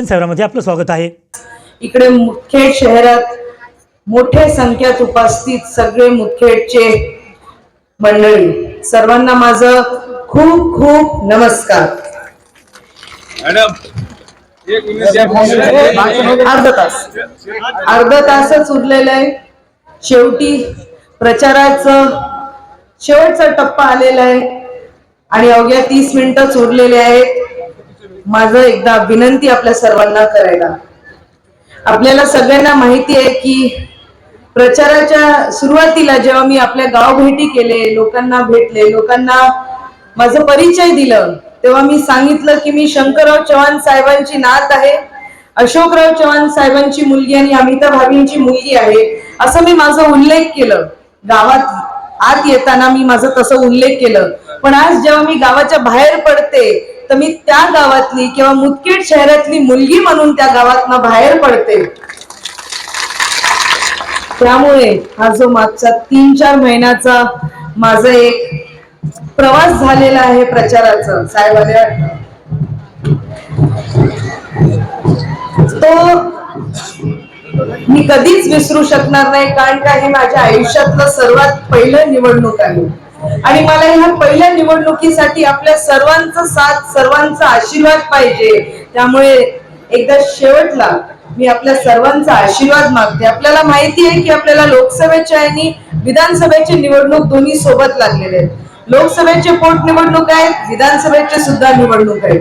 दर्शन सेवरामध्ये आपलं स्वागत आहे. इकडे मुदखेड शहरात मोठ्या संख्येत उपस्थित सगळे मुदखेडचे मंडळी सर्वांना माझं खूप खूप नमस्कार. अर्धा तास. अर्धा तासच उरलेलं आहे. शेवटी प्रचाराचं शेवटचा टप्पा आलेला आहे आणि अवघ्या तीस मिनिटच उरलेले आहेत. माझं एकदा विनंती आपल्या सर्वांना करायला. आपल्याला सगळ्यांना माहिती आहे की प्रचाराच्या सुरुवातीला जेव्हा मी आपल्या गाव भेटी केले लोकांना भेटले लोकांना माझं परिचय दिलं तेव्हा मी सांगितलं की मी शंकरराव चव्हाण साहेबांची नात आहे. अशोकराव चव्हाण साहेबांची मुलगी आणि अमिता भाभींची मुलगी आहे. असं मी माझा उल्लेख केलं. गावात आत येताना मी माझं तसं उल्लेख केलं. पण आज जेव्हा मी गावाच्या बाहेर पडते तर मी त्या गावातली किंवा मुदखेड शहरातली मुलगी म्हणून त्या गावातनं बाहेर पडते. त्यामुळे हा जो मागचा तीन चार महिन्याचा माझा एक प्रवास झालेला आहे प्रचाराचा साहेब तो मी कधीच विसरू शकणार नाही कारण का हे माझ्या आयुष्यातलं सर्वात पहिलं निवडणूक आहे. आणि मला ह्या पहिल्या निवडणुकीसाठी आपल्या सर्वांचा साथ सर्वांचा आशीर्वाद पाहिजे. त्यामुळे एकदा शेवटला मी आपल्या सर्वांचा आशीर्वाद मागते. आपल्याला माहिती आहे की आपल्याला लोकसभेच्या आणि विधानसभेची निवडणूक दोन्ही सोबत लागलेले आहेत. लोकसभेचे पोटनिवडणूक आहेत विधानसभेचे सुद्धा निवडणूक आहेत.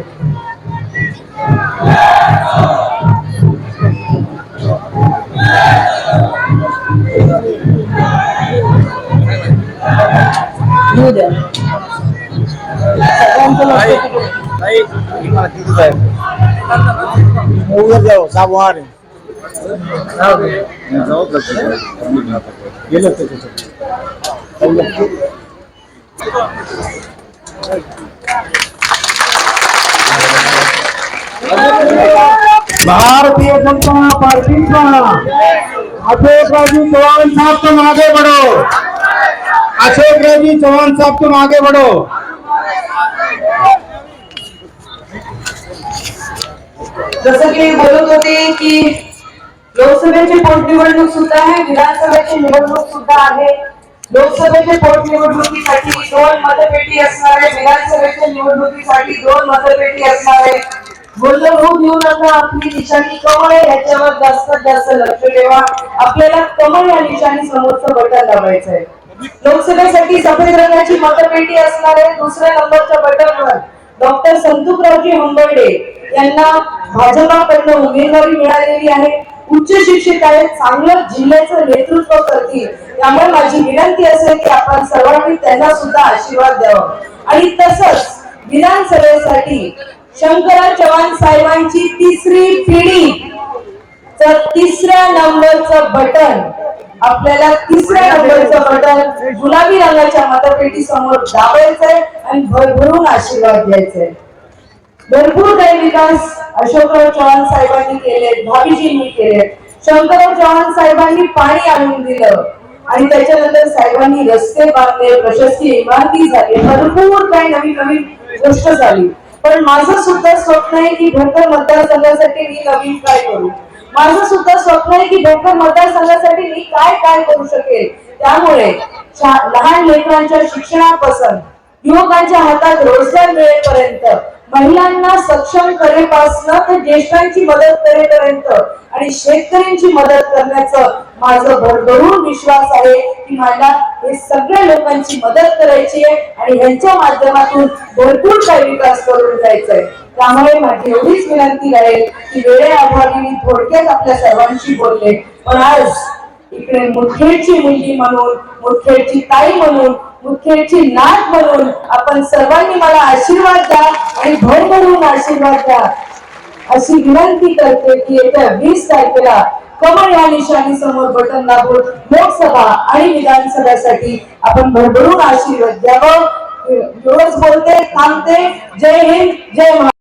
येऊ द्या? उघड जाऊ साबुहार. गेलं. भारतीय जनता पार्टी का अशोक राजी चौहान साहब तुम आगे बढ़ो अशोक राजी चौहान साहब तुम आगे बढ़ो जसं की बोलत होते की लोकसभेची पोटनिवडणूक सुद्धा आहे विधानसभेची निवडणूक सुद्धा आहे. लोकसभेच्या पोटनिवडणुकीसाठी दोन मतपेटी असणार आहे विधानसभेच्या निवडणुकीसाठी दोन मतपेटी असणार. आहे बोललो हो घेऊ आपली निशाणी कमळ आहे याच्यावर जास्तीत जास्त लक्ष ठेवा. आपल्याला कमळ या निशाणी समोरचं बटन दाबायचं आहे लोकसभेसाठी सफेद रंगाची मतपेटी असणार दुसऱ्या नंबरच्या बटनवर डॉक्टर संतुकरावजी हंबर्डे यांना भाजपाकडनं उमेदवारी मिळालेली आहे. उच्च शिक्षित आहेत चांगलं जिल्ह्याचं नेतृत्व करतील. त्यामुळे माझी विनंती असेल की आपण सर्वांनी त्यांना सुद्धा आशीर्वाद द्यावा. आणि तसंच विधानसभेसाठी शंकरा चव्हाण साहेबांची तिसरी पिढी तिसऱ्या नंबरचं बटन आपल्याला तिसऱ्या नंबरचं बटन गुलाबी रंगाच्या मतपेटी समोर दाबायचंय आणि भरभरून आशीर्वाद द्यायचंय भरपूर काही विकास अशोकराव चव्हाण साहेबांनी केले भाभीजींनी केले शंकरराव चव्हाण साहेबांनी पाणी आणून दिलं आणि त्याच्यानंतर साहेबांनी रस्ते बांधले प्रशस्ती इमारती झाली भरपूर काही नवीन नवीन गोष्ट झाली. पण माझं सुद्धा स्वप्न आहे की भरपूर मतदारसंघासाठी मी नवीन काय करू? माझं सुद्धा स्वप्न आहे की भरकर मतदारसंघासाठी मी काय काय करू शकेल. त्यामुळे लहान लेकरांच्या शिक्षणापासून युवकांच्या हातात रोजगार मिळेपर्यंत महिलांना सक्षम करेपासून तर ज्येष्ठांची मदत करेपर्यंत आणि शेतकऱ्यांची मदत करण्याचं माझं भरभरून विश्वास आहे की मला हे सगळ्या लोकांची मदत करायची आहे आणि यांच्या माध्यमातून भरपूर काही विकास करून जायचंय. त्यामुळे माझी एवढीच विनंती आहे की वेळेअभावी मी थोडक्यात आपल्या सर्वांशी बोलले. पण आज इकडे मुखेडची मुलगी म्हणून मुखेडची ताई म्हणून मुखेडची नात म्हणून आपण सर्वांनी मला आशीर्वाद द्या आणि भरभरून आशीर्वाद द्या. अशी विनंती करते की येत्या वीस तारखेला कमळ या निशाणी समोर बटन दाबून लोकसभा आणि विधानसभेसाठी आपण भरभरून आशीर्वाद द्यावं. दिवस बोलते थांबते. जय हिंद जय